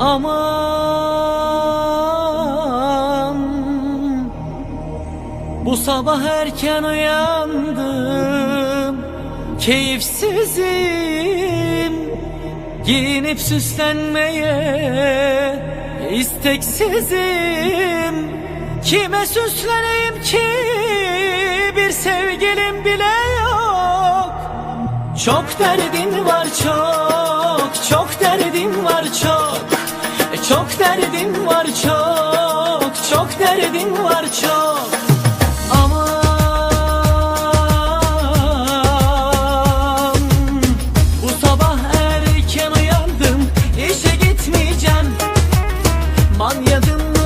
Aman. Bu sabah erken uyandım Keyifsizim. Giyinip süslenmeye isteksizim. Kime süsleneyim ki? Bir sevgilim bile yok. Çok derdin var çok Çok derdin var çok. Aman Bu sabah erken uyandım işe gitmeyeceğim. Manyadım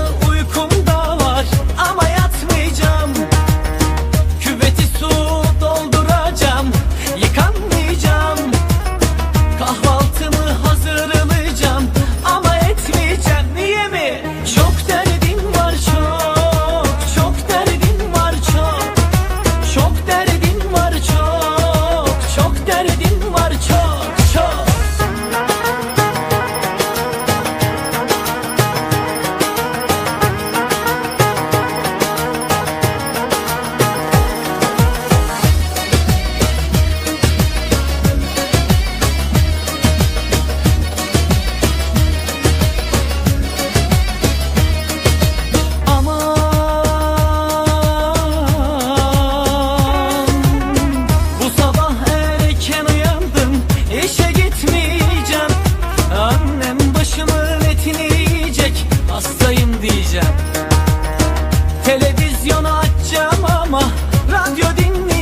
radyo dinle